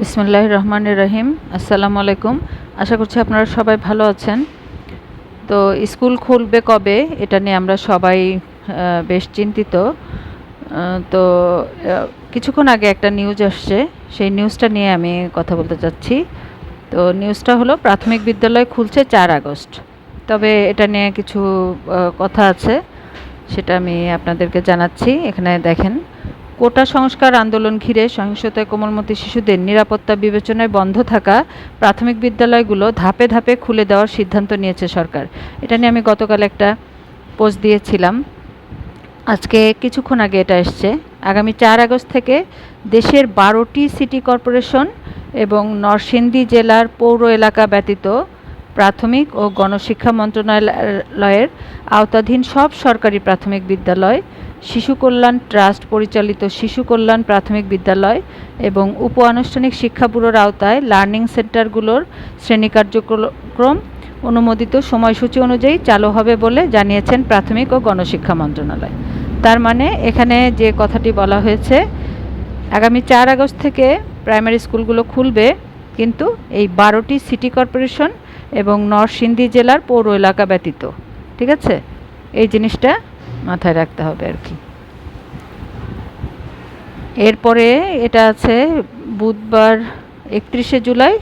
বিসমুল্লাহ রহমানুর রহিম আসসালামু আলাইকুম আশা করছি আপনারা সবাই ভালো আছেন। তো স্কুল খুলবে কবে? এটা নিয়ে আমরা সবাই বেশ চিন্তিত। তো কিছুক্ষণ আগে একটা নিউজ আসছে। সেই নিউজটা নিয়ে আমি কথা বলতে চাচ্ছি। তো নিউজটা হলো, প্রাথমিক বিদ্যালয় খুলছে চার আগস্ট। তবে এটা নিয়ে কিছু কথা আছে, সেটা আমি আপনাদেরকে জানাচ্ছি। এখানে দেখেন কোটা সংস্কার আন্দোলন ঘিরে সহিংসতায় কোমলমতি শিশুদের নিরাপত্তা বিবেচনায় বন্ধ থাকা প্রাথমিক বিদ্যালয়গুলো ধাপে ধাপে খুলে দেওয়ার সিদ্ধান্ত নিয়েছে সরকার। এটা নিয়ে আমি গতকাল একটা পোস্ট দিয়েছিলাম। আজকে কিছুক্ষণ আগে এটা এসছে। আগামী চার আগস্ট থেকে দেশের বারোটি সিটি কর্পোরেশন এবং নরসিংদী জেলার পৌর এলাকা ব্যতীত প্রাথমিক ও গণশিক্ষা মন্ত্রণালয়ের আওতাধীন সব সরকারি প্রাথমিক বিদ্যালয়, শিশু কল্যাণ ট্রাস্ট পরিচালিত শিশু কল্যাণ প্রাথমিক বিদ্যালয় এবং উপ আনুষ্ঠানিক শিক্ষা ব্যুরোর আওতায় লার্নিং সেন্টারগুলোর শ্রেণি কার্যক্রম অনুমোদিত সময়সূচি অনুযায়ী চালু হবে বলে জানিয়েছেন প্রাথমিক ও গণশিক্ষা মন্ত্রণালয়। তার মানে এখানে যে কথাটি বলা হয়েছে, আগামী চার আগস্ট থেকে প্রাইমারি স্কুলগুলো খুলবে। কিন্তু এই বারোটি সিটি কর্পোরেশন এবং নরসিংদী জেলার পৌর এলাকা ব্যতীত, ঠিক আছে? এই জিনিসটা মাথায় রাখতে হবে আর কি। এরপরে এটা আছে, বুধবার একত্রিশে জুলাই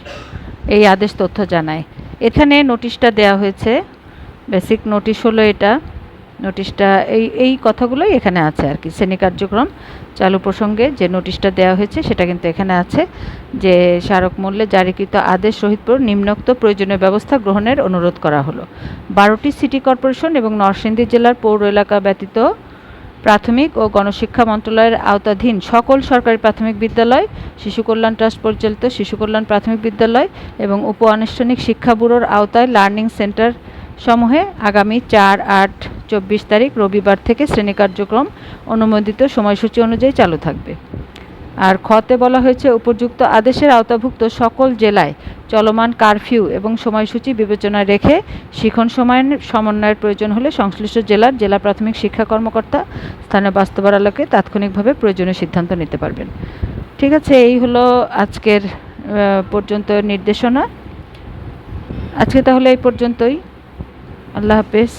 এই আদেশ তথ্য জানায়। এখানে নোটিশটা দেয়া হয়েছে বেসিক নোটিশ হলো এটা। নোটিশটা, এই এই কথাগুলোই এখানে আছে আর কি। শ্রেণি কার্যক্রম চালু প্রসঙ্গে যে নোটিশটা দেওয়া হয়েছে সেটা কিন্তু এখানে আছে যে স্মারক মূল্যে জারিকৃত আদেশ রহিতপুর নিম্নোক্ত প্রয়োজনীয় ব্যবস্থা গ্রহণের অনুরোধ করা হলো। বারোটি সিটি কর্পোরেশন এবং নরসিংদী জেলার পৌর এলাকা ব্যতীত প্রাথমিক ও গণশিক্ষা মন্ত্রণালয়ের আওতাধীন সকল সরকারি প্রাথমিক বিদ্যালয়, শিশু কল্যাণ ট্রাস্ট পরিচালিত শিশু কল্যাণ প্রাথমিক বিদ্যালয় এবং উপ আনুষ্ঠানিক শিক্ষা ব্যুরোর আওতায় লার্নিং সেন্টার সমূহে আগামী চার আট চব্বিশ তারিখ রবিবার থেকে শ্রেণি কার্যক্রম অনুমোদিত সময়সূচি অনুযায়ী চালু থাকবে। আর খতে বলা হয়েছে, উপযুক্ত আদেশের আওতাভুক্ত সকল জেলায় চলমান কারফিউ এবং সময়সূচি বিবেচনায় রেখে শিখন সময়ের সমন্বয়ের প্রয়োজন হলে সংশ্লিষ্ট জেলার জেলা প্রাথমিক শিক্ষা কর্মকর্তা স্থানীয় বাস্তবার আলোকে তাৎক্ষণিকভাবে প্রয়োজনীয় সিদ্ধান্ত নিতে পারবেন। ঠিক আছে, এই হলো আজকের পর্যন্ত নির্দেশনা। আজকে তাহলে এই পর্যন্তই। আল্লাহ হাফেজ।